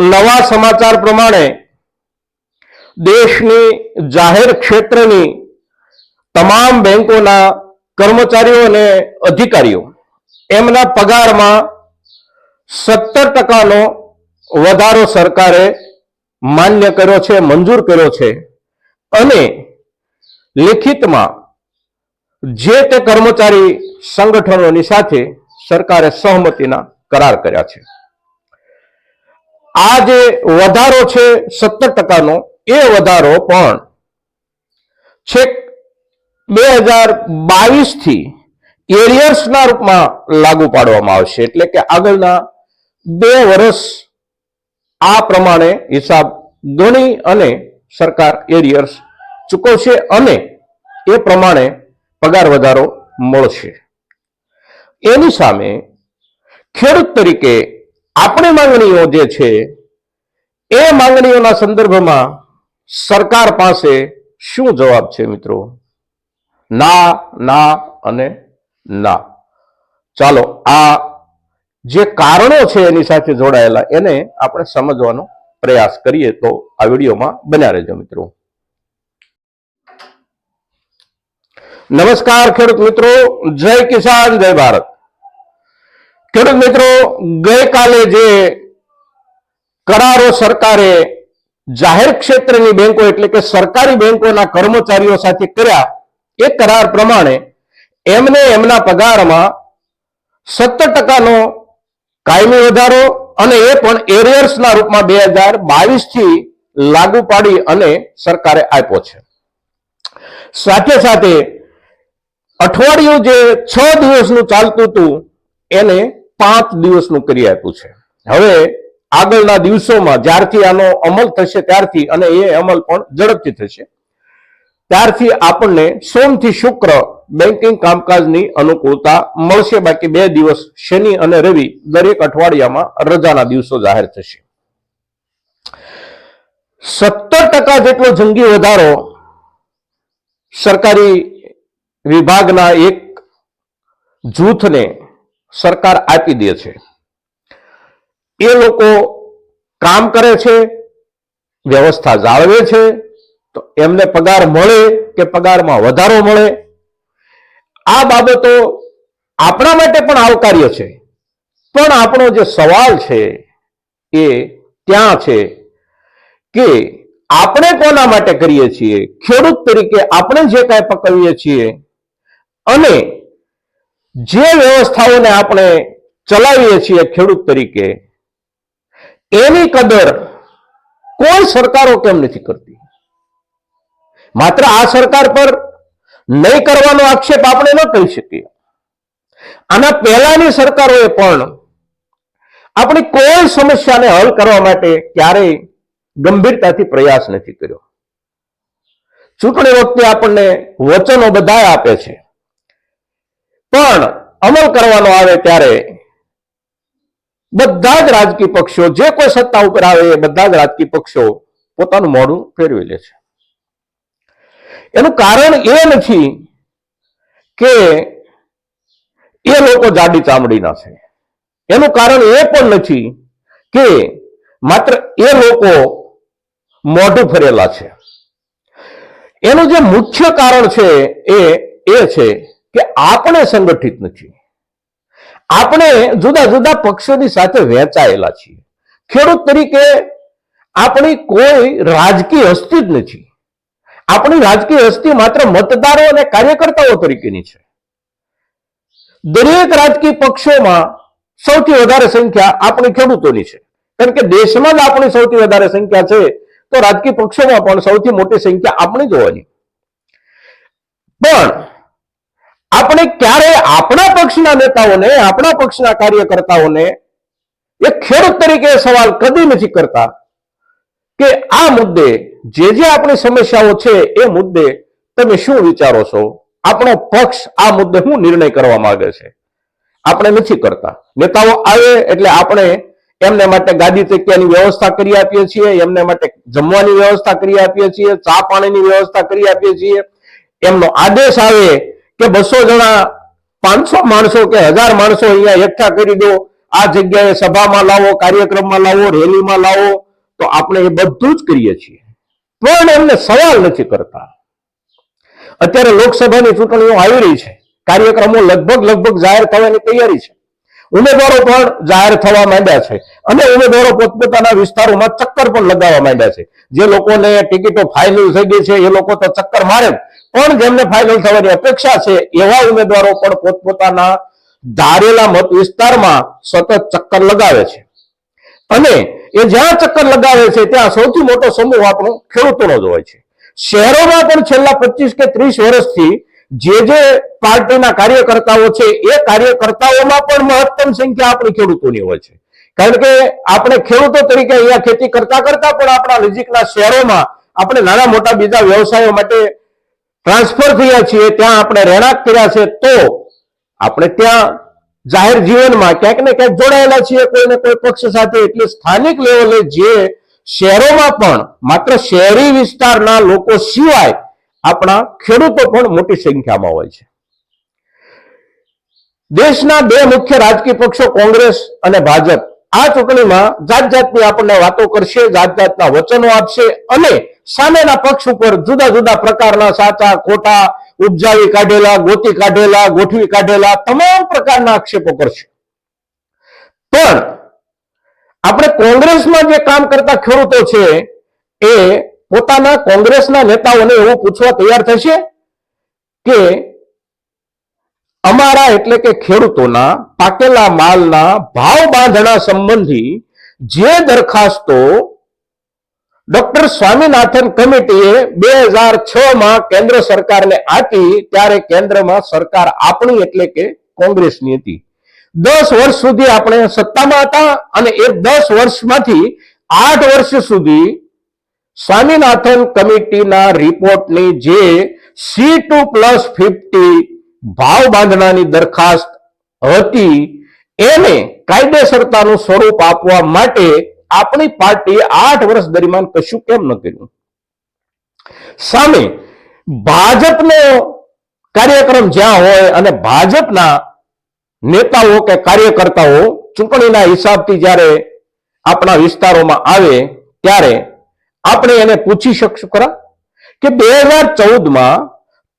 નવા સમાચાર પ્રમાણે દેશની જાહેર ક્ષેત્રની તમામ બેંકોના કર્મચારીઓ અને અધિકારીઓ એમના પગારમાં સત્તર ટકાનો વધારો સરકારે માન્ય કર્યો છે, મંજૂર કર્યો છે અને લેખિતમાં જે તે કર્મચારી સંગઠનોની સાથે સરકારે સહમતિના કરાર કર્યા છે. આ જે વધારો છે સત્તર ટકાનો, એ વધારો પણ છેક બે હજાર બાવીસથી એરિયર્સના રૂપમાં લાગુ પાડવામાં આવશે. એટલે કે આગળના બે વર્ષ આ પ્રમાણે હિસાબ ગણી અને સરકાર એરિયર્સ ચૂકવશે અને એ પ્રમાણે પગાર વધારો મળશે. એની સામે ખેડૂત તરીકે આપણી માંગણીઓ જે છે, એ માંગણીઓના સંદર્ભમાં સરકાર પાસે શું જવાબ છે મિત્રો? ના ના અને ના. ચાલો, આ જે કારણો છે એની સાથે જોડાયેલા, એને આપણે સમજવાનો પ્રયાસ કરીએ તો આ વિડીયોમાં બન્યા રહેજો મિત્રો. નમસ્કાર ખેડૂત મિત્રો, જય કિસાન, જય ભારત. ખેડૂત મિત્રો, ગઈકાલે જે કરારો સરકારે જાહેર ક્ષેત્રની બેંકો એટલે કે સરકારી બેંકોના કર્મચારીઓ સાથે કર્યા, એ કરાર પ્રમાણે એમને એમના પગારમાં સત્તર ટકાનો કાયમી વધારો અને એ પણ એરિયર્સના રૂપમાં બે હજાર બાવીસથી લાગુ પાડી અને સરકારે આપ્યો છે. સાથે સાથે અઠવાડિયું જે છ દિવસનું ચાલતું હતું, એને પાંચ દિવસનું કરી આપ્યું છે. હવે આગળના દિવસોમાં જ્યારથી આનો અમલ થશે ત્યારથી અને એ અમલ પણ ઝડપથી થશે. ત્યારથી આપણને સોમથી શુક્ર બેન્કિંગ કામકાજની અનુકૂળતા મળશે. બાકી બે દિવસ શનિ અને રવિ દરેક અઠવાડિયામાં રજાના દિવસો જાહેર થશે. સત્તર ટકા જેટલો જંગી વધારો સરકારી વિભાગના એક જૂથને સરકાર આપી દે છે. એ લોકો કામ કરે છે, વ્યવસ્થા જાળવે છે, તો એમને પગાર મળે કે પગારમાં વધારો મળે? આ બાબતો આપણા માટે પણ આવકાર્ય છે. પણ આપણો જે સવાલ છે એ ત્યાં છે કે આપણે કોના માટે કરીએ છીએ? ખેડૂત તરીકે આપણે જે કાંઈ પકવીએ છીએ અને જે વ્યવસ્થાઓને આપણે ચલાવીએ છીએ ખેડૂત તરીકે, એની કદર કોઈ સરકારો કેમ નથી કરતી? માત્ર આ સરકાર પર નહીં કરવાનો આક્ષેપ આપણે ન કરી શકીએ. આના પહેલાની સરકારોએ પણ આપણી કોઈ સમસ્યાને હલ કરવા માટે ક્યારેય ગંભીરતાથી પ્રયાસ નથી કર્યો. ચૂંટણી વખતે આપણને વચનો બધા આપે છે. પણ અમલ કરવાનો આવે ત્યારે બધા જ રાજકીય પક્ષો જે કોઈ સત્તા ઉપર આવે એ બધા જ રાજકીય પક્ષો પોતાનું મોઢું ફેરવી લે છે. એનું કારણ એ નથી કે એ લોકો જાડી ચામડીના છે. એનું કારણ એ પણ નથી કે માત્ર એ લોકો મોઢું ફરેલા છે. એનું જે મુખ્ય કારણ છે એ એ છે કે આપણે સંગઠિત નથી. આપણે જુદા જુદા પક્ષોની સાથે વહેંચાયેલા છીએ. ખેડૂત તરીકે આપણી કોઈ રાજકીય હસ્તી જ નથી. આપણી રાજકીય હસ્તી માત્ર મતદારો અને કાર્યકર્તાઓ તરીકેની છે. દરેક રાજકીય પક્ષોમાં સૌથી વધારે સંખ્યા આપણી ખેડૂતોની છે. કારણ કે દેશમાં જ આપણી સૌથી વધારે સંખ્યા છે, તો રાજકીય પક્ષોમાં પણ સૌથી મોટી સંખ્યા આપણી જ હોવાની. પણ ક્યારે આપણા પક્ષના નેતાઓને, આપણા પક્ષના કાર્યકર્તાઓને એક ખેડૂત તરીકે સવાલ કદી નથી કરતા કે આ મુદ્દે જે જે આપણી સમસ્યાઓ છે એ મુદ્દે તમે શું વિચારો છો? આપણો પક્ષ આ મુદ્દે શું નિર્ણય કરવા માંગે છે? આપણે નથી કરતા. નેતાઓ આવે એટલે આપણે એમને માટે ગાદી તકિયાની વ્યવસ્થા કરી આપીએ છીએ, એમને માટે જમવાની વ્યવસ્થા કરી આપીએ છીએ, ચા પાણીની વ્યવસ્થા કરી આપીએ છીએ. એમનો આદેશ આવે કે બસો જણા, પાંચસો માણસો કે હજાર માણસો અહીંયા એકઠા કરી દો, આ જગ્યાએ સભામાં લાવો, કાર્યક્રમમાં લાવો, રેલીમાં લાવો, તો આપણે એ બધું જ કરીએ છીએ. પણ એમને સવાલ નથી કરતા. અત્યારે લોકસભાની ચૂંટણીઓ આવી રહી છે. કાર્યક્રમો લગભગ લગભગ જાહેર થવાની તૈયારી છે. ઉમેદવારો પણ જાહેર થવા માંડ્યા છે. અને ઉમેદવારો પોતપોતાના વિસ્તારોમાં ચક્કર પણ લગાવવા માંડ્યા છે. જે લોકોને ટિકિટો ફાઇનલ થઈ ગઈ છે, એ લોકો તો ચક્કર મારે. પણ જેમને ફાઇનલ થવાની અપેક્ષા છે, એવા ઉમેદવારો પણ પોતપોતાના ધારેલા મત વિસ્તારમાં સતત ચક્કર લગાવે છે. અને એ જ્યાં ચક્કર લગાવે છે, ત્યાં સૌથી મોટો સમૂહ આપણો ખેડૂતોનો જ હોય છે. શહેરોમાં પણ છેલ્લા પચીસ કે ત્રીસ વર્ષથી જે જે પાર્ટીના કાર્યકર્તાઓ છે, એ કાર્યકર્તાઓમાં પણ મહત્તમ સંખ્યા આપણી ખેડૂતોની હોય છે. કારણ કે આપણે ખેડૂતો તરીકે અહીંયા ખેતી કરતા કરતા પણ આપણા નજીકના શહેરોમાં આપણે નાના મોટા બીજા વ્યવસાયો માટે ટ્રાન્સફર થયા છીએ, ત્યાં આપણે રહેણાંક કર્યા છે, તો આપણે ત્યાં જાહેર જીવનમાં ક્યાંક ને ક્યાંક જોડાયેલા છીએ કોઈ ને કોઈ પક્ષ સાથે, એટલે સ્થાનિક લેવલે જે શહેરોમાં પણ માત્ર શહેરી વિસ્તારના લોકો સિવાય આપણા ખેડૂતો પણ મોટી સંખ્યામાં હોય છે. દેશના બે મુખ્ય રાજકીય પક્ષો, કોંગ્રેસ અને ભાજપ, આ ચૂંટણીમાં જાત જાતની આપણને વાતો કરશે, જાત જાતના વચનો આપશે અને સામેના પક્ષ ઉપર જુદા જુદા પ્રકારના સાચા, ખોટા, ઉપજાવી કાઢેલા, ગોતી કાઢેલા, ગોઠવી કાઢેલા તમામ પ્રકારના આક્ષેપો કરશે. પણ આપણે કોંગ્રેસમાં જે કામ કરતા ખેડૂતો છે, એ પોતાના કોંગ્રેસના નેતાઓને એવું પૂછવા તૈયાર થશે કે અમારા એટલે કે ખેડૂતોના પાકેલા માલના ભાવ બાંધણા સંબંધી જે દરખાસ્તો ડોક્ટર સ્વામિનાથન કમિટીએ બે હજાર છ માં કેન્દ્ર સરકારને આપી, ત્યારે કેન્દ્રમાં સરકાર આપણી એટલે કે કોંગ્રેસની હતી. દસ વર્ષ સુધી આપણે સત્તામાં હતા અને એ દસ વર્ષમાંથી આઠ વર્ષ સુધી સ્વામિનાથન કમિટીના રિપોર્ટની જે સી ટુ પ્લસ ફિફ્ટી ભાવ બાંધણાની દરખાસ્ત હતી, એને કાયદેસરતાનું સ્વરૂપ આપવા માટે આપણી પાર્ટીએ આઠ વર્ષ દરમિયાન કશું કેમ ન કર્યું? સામે ભાજપનો કાર્યક્રમ જ્યાં હોય અને ભાજપના નેતાઓ કે કાર્યકર્તાઓ ચૂંટણીના હિસાબથી જ્યારે આપણા વિસ્તારોમાં આવે ત્યારે આપણે એને પૂછી શકશું ખરા? કે બે હજાર ચૌદમાં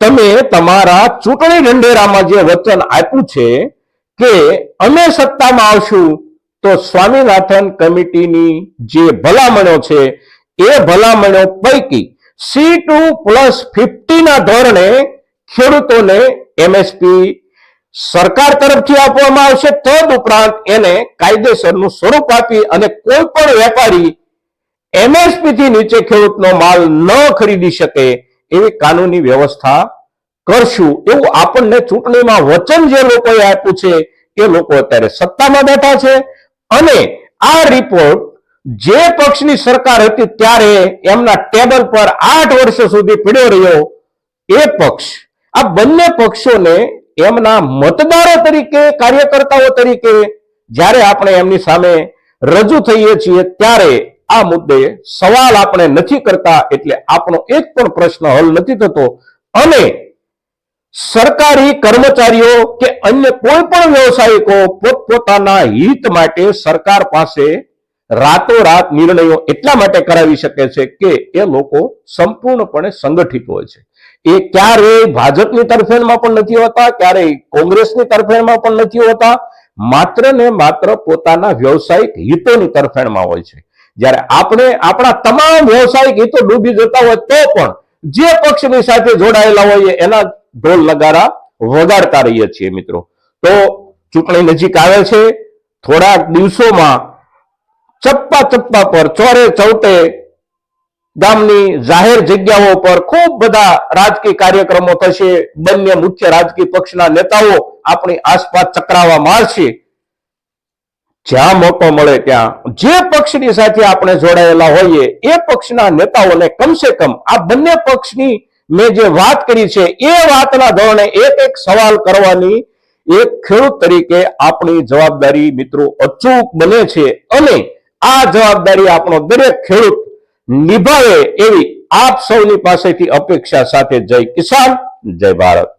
તમે તમારા ચૂંટણી ઢંઢેરામાં જે વચન આપ્યું છે કે અમે સત્તામાં આવશું તો સ્વામિનાથન કમિટીની જે ભલામણો છે, એ ભલામણો પૈકી સી ટુ પ્લસ ફિફ્ટીના ધોરણે ખેડૂતોને એમએસપી સરકાર તરફથી આપવામાં આવશે. તદ ઉપરાંત એને કાયદેસરનું સ્વરૂપ આપી અને કોઈ પણ વેપારી એમએસપી થી નીચે ખેડૂતનો માલ ન ખરીદી શકે એવી કાનૂની વ્યવસ્થા કરશું. એવું આપણને ચૂંટણીમાં વચન જે લોકોએ આપ્યું છે, એ લોકો અત્યારે સત્તામાં બેઠા છે. અને આ રિપોર્ટ જે પક્ષની સરકાર હતી ત્યારે એમના ટેબલ પર આઠ વર્ષ સુધી પીડ્યો રહ્યો. એ પક્ષ, આ બંને પક્ષોને એમના મતદારો તરીકે, કાર્યકર્તાઓ તરીકે જ્યારે આપણે એમની સામે રજૂ થઈએ છીએ ત્યારે આ મુદ્દે સવાલ આપણે નથી કરતા એટલે આપણો એક પણ પ્રશ્ન હલ નથી થતો. અને સરકારી કર્મચારીઓ કે અન્ય કોઈ પણ વ્યવસાયિકો પોતપોતાના હિત માટે સરકાર પાસે રાતોરાત નિર્ણયો એટલા માટે કરાવી શકે છે કે એ લોકો સંપૂર્ણપણે સંગઠિત હોય છે. એ ક્યારેય ભાજપની તરફેણમાં પણ નથી હોતા, ક્યારેય કોંગ્રેસની તરફેણમાં પણ નથી હોતા. માત્ર ને માત્ર પોતાના વ્યવસાયિક હિતોની તરફેણમાં હોય છે. જ્યારે આપણે આપણા તમામ વ્યવસાયિક હિતો ડૂબી જતા હોય તો પણ જે પક્ષની સાથે જોડાયેલા હોય એના ઢોલ નગારા વગાડતા રહીએ છીએ મિત્રો. તો ચૂંટણી નજીક આવે છે. થોડાક દિવસોમાં ચપ્પા ચપ્પા પર ચોરે ચૌટે ગામની જાહેર જગ્યાઓ પર ખૂબ બધા રાજકીય કાર્યક્રમો થશે. બંને મુખ્ય રાજકીય પક્ષના નેતાઓ આપણી આસપાસ ચક્રાવા મારશે જ્યાં મોકો મળે ત્યાં. જે પક્ષની સાથે આપણે જોડાયેલા હોઈએ, એ પક્ષના નેતાઓને કમસે કમ આ બંને પક્ષની મેં જે વાત કરી છે, એ વાતના ધોરણે એક એક સવાલ કરવાની એક ખેડૂત તરીકે આપણી જવાબદારી મિત્રો અચૂક બને છે અને આ જવાબદારી આપણો દરેક ખેડૂત નિભાવે એવી આપ સૌની પાસેથી અપેક્ષા સાથે જય કિસાન, જય ભારત.